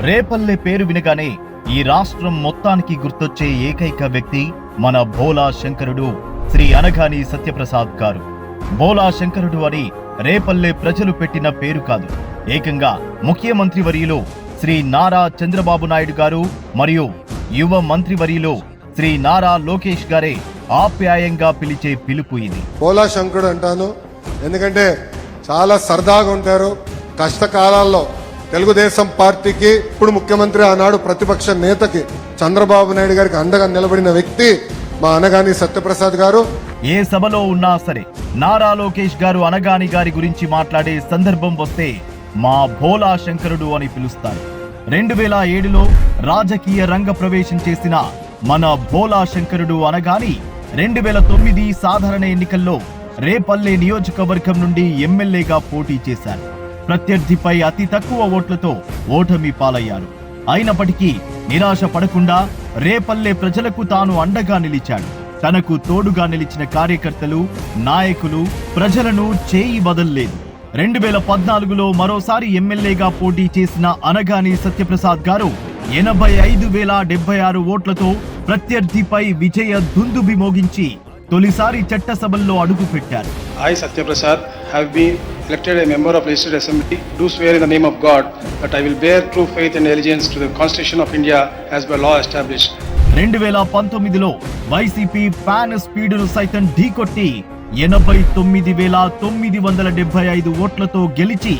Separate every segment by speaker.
Speaker 1: రేపల్లె పేరు వినగానే ఈ రాష్ట్రం మొత్తానికి గుర్తొచ్చే ఏకైక వ్యక్తి మన భోలా శంకరుడు శ్రీ అనగాని సత్యప్రసాద్ గారు. భోలా శంకరుడు అని రేపల్లె ప్రజలు పెట్టిన పేరు కాదు. ఏకంగా ముఖ్యమంత్రి వర్యులు శ్రీ నారా చంద్రబాబు నాయుడు గారు మరియు యువ మంత్రి వరిలో శ్రీ నారా లోకేష్ గారే ఆప్యాయంగా పిలిచే పిలుపు ఇది.
Speaker 2: భోలా శంకరుడు అంటాను. ఎందుకంటే చాలా సరదాగా ఉంటారు. కష్టకాలాల్లో తెలుగుదేశం పార్టీకి ఇప్పుడు ముఖ్యమంత్రి ఆనాడు ప్రతిపక్ష నేతకి చంద్రబాబు నాయుడు గారికి అండగా నిలబడిన వ్యక్తి మా అనగాని సత్యప్రసాద్ గారు.
Speaker 1: ఏ సభలో ఉన్నా సరే నారా లోకేష్ గారు అనగాని గారి గురించి మాట్లాడే సందర్భం వస్తే మా భోలా శంకరుడు అని పిలుస్తారు. రెండు వేల ఏడులో రాజకీయ రంగ ప్రవేశం చేసిన మన భోలా శంకరుడు అనగాని రెండు వేల తొమ్మిది సాధారణ ఎన్నికల్లో రేపల్లె నియోజకవర్గం నుండి ఎమ్మెల్యేగా పోటీ చేశారు. ప్రత్యర్థిపై అతి తక్కువ ఓట్లతో ఓటమి పాలయ్యారు. అయినప్పటికీ నిరాశ పడకుండా రేపల్లె ప్రజలకు తాను అండగా నిలిచాడు. తనకు తోడుగా నిలిచిన కార్యకర్తలు నాయకులు ప్రజలను చేయి వదల్లేదు రెండు వేల పద్నాలుగులో మరోసారి ఎమ్మెల్యేగా పోటీ చేసిన అనగాని సత్యప్రసాద్ గారు ఎనభై ఐదు వేల డెబ్బై ఆరు ఓట్లతో ప్రత్యర్థిపై విజయ దుందుబి మోగించి తొలిసారి చట్టసభల్లో అడుగుపెట్టారు.
Speaker 3: I, Satya Prasad, have elected a member of Legislative Assembly, do swear in the name of God that I will bear true faith and allegiance to the Constitution of India as by law established.
Speaker 1: రెండు వేల పంతొమ్మిదిలో YCP fan స్పీడును సైతం ఢీకొట్టి ఎనభై తొమ్మిది వేల తొమ్మిది వందల డెబ్బై ఐదు ఓట్లతో గెలిచి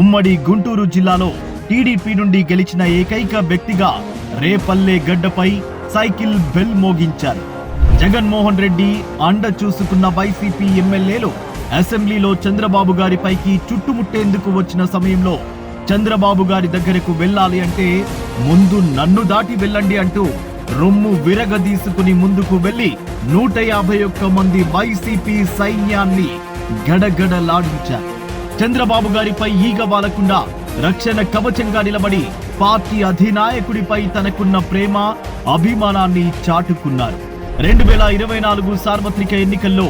Speaker 1: ఉమ్మడి గుంటూరు జిల్లాలో టీడీపీ నుండి గెలిచిన ఏకైక వ్యక్తిగా రేపల్లె గడ్డపై సైకిల్ బెల్ మోగించారు జగన్మోహన్ రెడ్డి అండ చూసుకున్న వైసీపీ ఎమ్మెల్యేలు అసెంబ్లీలో చంద్రబాబు గారిపైకి చుట్టుముట్టేందుకు వచ్చిన సమయంలో చంద్రబాబు గారి దగ్గరకు వెళ్ళాలి అంటే ముందు నన్ను దాటి వెళ్ళండి అంటూ రొమ్ము విరగదీసుకుని ముందుకు వెళ్ళి నూట యాభై ఒక్క మంది వైసీపీ సైన్యాన్ని గడగడలాడించారు. చంద్రబాబు గారిపై ఈగ వాలకుండా రక్షణ కవచంగా నిలబడి పార్టీ అధినాయకుడిపై తనకున్న ప్రేమ అభిమానాన్ని చాటుకున్నారు. రెండు వేల ఇరవై నాలుగు సార్వత్రిక ఎన్నికల్లో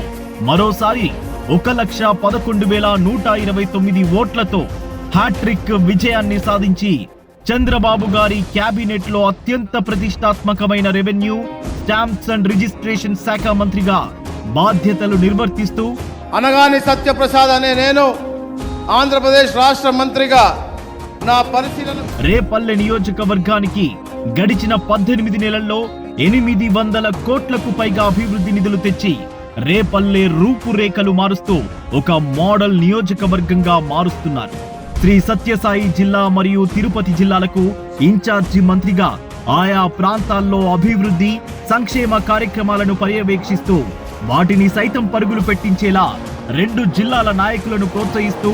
Speaker 1: మరోసారి ఒక లక్ష పదకొండు వేల నూట ఇరవై తొమ్మిది ఓట్లతో హ్యాట్రిక్ విజయాన్ని సాధించి చంద్రబాబు గారి క్యాబినెట్లో అత్యంత ప్రతిష్టాత్మకమైన రెవెన్యూ స్టాంప్స్ అండ్ రిజిస్ట్రేషన్ శాఖ మంత్రిగా బాధ్యతలు నిర్వర్తిస్తూ
Speaker 4: అనగాని సత్యప్రసాద్ అనే నేను ఆంధ్రప్రదేశ్ రాష్ట్ర మంత్రిగా నా పరిశీలన
Speaker 1: రేపల్లె నియోజకవర్గానికి గడిచిన పద్దెనిమిది నెలల్లో ఎనిమిది వందల కోట్లకు పైగా అభివృద్ధి నిధులు తెచ్చి రేపల్లె రూపురేఖలు మారుస్తూ ఒక మోడల్ నియోజకవర్గంగా మారుస్తున్నారు. శ్రీ సత్యసాయి జిల్లా మరియు తిరుపతి జిల్లాలకు ఇన్ఛార్జి మంత్రిగా ఆయా ప్రాంతాల్లో అభివృద్ధి సంక్షేమ కార్యక్రమాలను పర్యవేక్షిస్తూ వాటిని సైతం పరుగులు పెట్టించేలా రెండు జిల్లాల నాయకులను ప్రోత్సహిస్తూ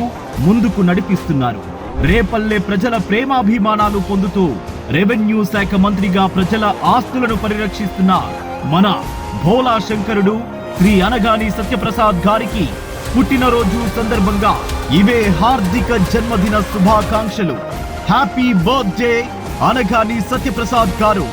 Speaker 1: ముందుకు నడిపిస్తున్నారు. రేపల్లె ప్రజల ప్రేమాభిమానాలు పొందుతూ రెవెన్యూ శాఖ మంత్రిగా ప్రజల ఆస్తులను పరిరక్షిస్తున్న మన భోలా శంకరుడు శ్రీ అనగాని సత్యప్రసాద్ గారికి పుట్టినరోజు సందర్భంగా ఇవే హార్దిక జన్మదిన శుభాకాంక్షలు. హ్యాపీ బర్త్డే అనగాని సత్యప్రసాద్ గారు.